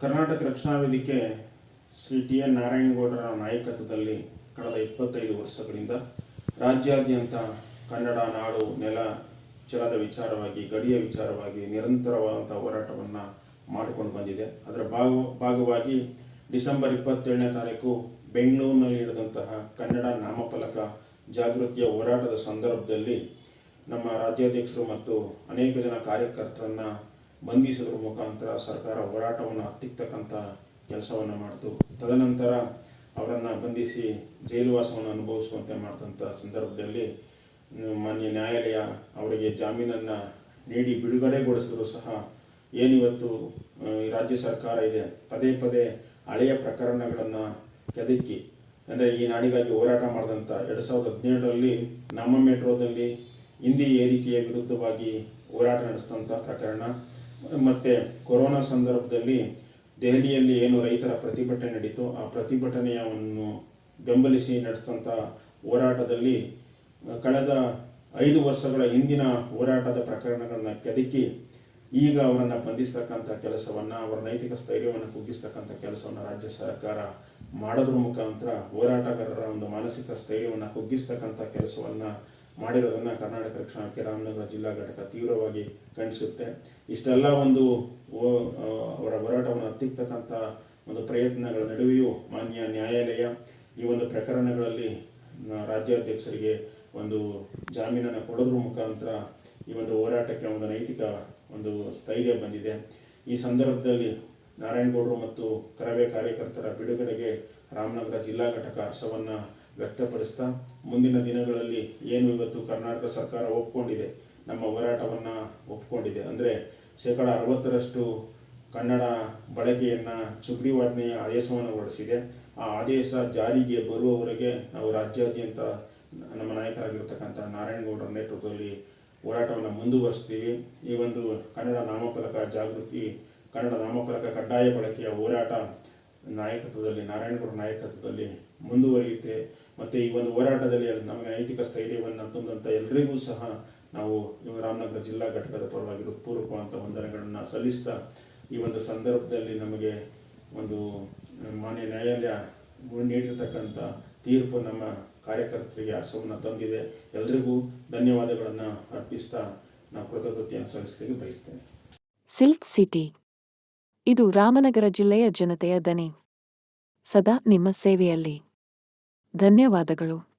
ಕರ್ನಾಟಕ ರಕ್ಷಣಾ ವೇದಿಕೆ Shri T N ನಾರಾಯಣಗೌಡರ ನಾಯಕತ್ವದಲ್ಲಿ ಕಳೆದ ಇಪ್ಪತ್ತೈದು ವರ್ಷಗಳಿಂದ ರಾಜ್ಯಾದ್ಯಂತ ಕನ್ನಡ ನಾಡು ನೆಲ ಚಲದ ವಿಚಾರವಾಗಿ, ಗಡಿಯ ವಿಚಾರವಾಗಿ ನಿರಂತರವಾದಂಥ ಹೋರಾಟವನ್ನು ಮಾಡಿಕೊಂಡು ಬಂದಿದೆ. ಅದರ ಭಾಗ, ಭಾಗವಾಗಿ ಡಿಸೆಂಬರ್ ಇಪ್ಪತ್ತೇಳನೇ ತಾರೀಕು ಬೆಂಗಳೂರಿನಲ್ಲಿ ನಡೆದಂತಹ ಕನ್ನಡ ನಾಮಫಲಕ ಜಾಗೃತಿಯ ಹೋರಾಟದ ಸಂದರ್ಭದಲ್ಲಿ ನಮ್ಮ ರಾಜ್ಯಾಧ್ಯಕ್ಷರು ಮತ್ತು ಅನೇಕ ಜನ ಕಾರ್ಯಕರ್ತರನ್ನ ಬಂಧಿಸೋದ್ರ ಮುಖಾಂತರ ಸರ್ಕಾರ ಹೋರಾಟವನ್ನು ಹತ್ತಿಕ್ಕತಕ್ಕಂಥ ಕೆಲಸವನ್ನು ಮಾಡಿತು. ತದನಂತರ ಅವರನ್ನು ಬಂಧಿಸಿ ಜೈಲುವಾಸವನ್ನು ಅನುಭವಿಸುವಂತೆ ಮಾಡಿದಂಥ ಸಂದರ್ಭದಲ್ಲಿ ಮಾನ್ಯ ನ್ಯಾಯಾಲಯ ಅವರಿಗೆ ಜಾಮೀನನ್ನು ನೀಡಿ ಬಿಡುಗಡೆಗೊಳಿಸಿದ್ರು ಸಹ ಏನಿವತ್ತು ರಾಜ್ಯ ಸರ್ಕಾರ ಇದೆ, ಪದೇ ಪದೇ ಹಳೆಯ ಪ್ರಕರಣಗಳನ್ನು ಕೆದಕಿ, ಅಂದರೆ ಈ ನಾಡಿಗಾಗಿ ಹೋರಾಟ ಮಾಡಿದಂಥ ಎರಡು ಸಾವಿರದ ಹದಿನೇಳರಲ್ಲಿ ನಮ್ಮ ಮೆಟ್ರೋದಲ್ಲಿ ಹಿಂದಿ ಏರಿಕೆಯ ವಿರುದ್ಧವಾಗಿ ಹೋರಾಟ ನಡೆಸಿದಂಥ ಪ್ರಕರಣ. ಮತ್ತು ಕೊರೋನಾ ಸಂದರ್ಭದಲ್ಲಿ ದೆಹಲಿಯಲ್ಲಿ ಏನು ರೈತರ ಪ್ರತಿಭಟನೆ ನಡೀತು ಆ ಪ್ರತಿಭಟನೆಯನ್ನು ಬೆಂಬಲಿಸಿ ನಡೆಸಿದಂಥ ಹೋರಾಟದಲ್ಲಿ, ಕಳೆದ ಐದು ವರ್ಷಗಳ ಹಿಂದಿನ ಹೋರಾಟದ ಪ್ರಕರಣಗಳನ್ನು ಕೆದಕಿ ಈಗ ಅವರನ್ನು ಬಂಧಿಸ್ತಕ್ಕಂಥ ಕೆಲಸವನ್ನು, ಅವರ ನೈತಿಕ ಸ್ಥೈರ್ಯವನ್ನು ಕುಗ್ಗಿಸ್ತಕ್ಕಂಥ ಕೆಲಸವನ್ನು ರಾಜ್ಯ ಸರ್ಕಾರ ಮಾಡೋದ್ರ ಮುಖಾಂತರ ಹೋರಾಟಗಾರರ ಒಂದು ಮಾನಸಿಕ ಸ್ಥೈರ್ಯವನ್ನು ಕುಗ್ಗಿಸ್ತಕ್ಕಂಥ ಕೆಲಸವನ್ನು ಮಾಡಿರೋದನ್ನು ಕರ್ನಾಟಕ ರಕ್ಷಣಾ ರಾಮನಗರ ಜಿಲ್ಲಾ ಘಟಕ ತೀವ್ರವಾಗಿ ಖಂಡಿಸುತ್ತೆ. ಇಷ್ಟೆಲ್ಲ ಒಂದು ಅವರ ಹೋರಾಟವನ್ನು ಹತ್ತಿಕ್ಕತಕ್ಕಂಥ ಒಂದು ಪ್ರಯತ್ನಗಳ ನಡುವೆಯೂ ಮಾನ್ಯ ನ್ಯಾಯಾಲಯ ಈ ಒಂದು ಪ್ರಕರಣಗಳಲ್ಲಿ ರಾಜ್ಯಾಧ್ಯಕ್ಷರಿಗೆ ಒಂದು ಜಾಮೀನನ್ನು ಕೊಡೋದ್ರ ಮುಖಾಂತರ ಈ ಒಂದು ಹೋರಾಟಕ್ಕೆ ಒಂದು ನೈತಿಕ ಒಂದು ಸ್ಥೈರ್ಯ ಬಂದಿದೆ. ಈ ಸಂದರ್ಭದಲ್ಲಿ ನಾರಾಯಣಗೌಡರು ಮತ್ತು ಕರವೇ ಕಾರ್ಯಕರ್ತರ ಬಿಡುಗಡೆಗೆ ರಾಮನಗರ ಜಿಲ್ಲಾ ಘಟಕ ಹರ್ಷವನ್ನು ವ್ಯಕ್ತಪಡಿಸ್ತಾ ಮುಂದಿನ ದಿನಗಳಲ್ಲಿ ಏನು ಇವತ್ತು ಕರ್ನಾಟಕ ಸರ್ಕಾರ ಒಪ್ಕೊಂಡಿದೆ, ನಮ್ಮ ಹೋರಾಟವನ್ನು ಒಪ್ಕೊಂಡಿದೆ. ಅಂದರೆ ಶೇಕಡ ಅರವತ್ತರಷ್ಟು ಕನ್ನಡ ಬಳಕೆಯನ್ನು ಸುಗ್ರೀವಾಜ್ಞೆಯ ಆದೇಶವನ್ನು ಹೊರಡಿಸಿದೆ. ಆ ಆದೇಶ ಜಾರಿಗೆ ಬರುವವರೆಗೆ ನಾವು ರಾಜ್ಯಾದ್ಯಂತ ನಮ್ಮ ನಾಯಕರಾಗಿರ್ತಕ್ಕಂಥ ನಾರಾಯಣಗೌಡರ ನೇತೃತ್ವದಲ್ಲಿ ಹೋರಾಟವನ್ನು ಮುಂದುವರಿಸ್ತೀವಿ. ಈ ಒಂದು ಕನ್ನಡ ನಾಮಫಲಕ ಜಾಗೃತಿ, ಕನ್ನಡ ನಾಮಫಲಕ ಕಡ್ಡಾಯ ಬಳಕೆಯ ಹೋರಾಟ ನಾಯಕತ್ವದಲ್ಲಿ, ನಾರಾಯಣಗೌಡ ನಾಯಕತ್ವದಲ್ಲಿ ಮುಂದುವರಿಯುತ್ತೆ. ಮತ್ತು ಈ ಒಂದು ಹೋರಾಟದಲ್ಲಿ ನಮಗೆ ನೈತಿಕ ಸ್ಥೈರ್ಯವನ್ನು ತಂದಂಥ ಎಲ್ರಿಗೂ ಸಹ ನಾವು ರಾಮನಗರ ಜಿಲ್ಲಾ ಘಟಕದ ಪರವಾಗಿ ಅಂತ ವಂದನೆಗಳನ್ನು ಸಲ್ಲಿಸ್ತಾ ಈ ಒಂದು ಸಂದರ್ಭದಲ್ಲಿ ನಮಗೆ ಒಂದು ಮಾನ್ಯ ನ್ಯಾಯಾಲಯ ನೀಡಿರ್ತಕ್ಕಂಥ ತೀರ್ಪು ನಮ್ಮ ಕಾರ್ಯಕರ್ತರಿಗೆ ಹರ್ಷವನ್ನು ತಂದಿದೆ. ಎಲ್ರಿಗೂ ಧನ್ಯವಾದಗಳನ್ನು ಅರ್ಪಿಸ್ತಾ ನಾವು ಕೃತಜ್ಞತೆಯನ್ನು ಸಲ್ಲಿಸಲಿಕ್ಕೆ ಬಯಸ್ತೇನೆ. ಸಿಲ್ಕ್ ಸಿಟಿ ಇದು ರಾಮನಗರ ಜಿಲ್ಲೆಯ ಜನತೆಯ ದನಿ. ಸದಾ ನಿಮ್ಮ ಸೇವೆಯಲ್ಲಿ. ಧನ್ಯವಾದಗಳು.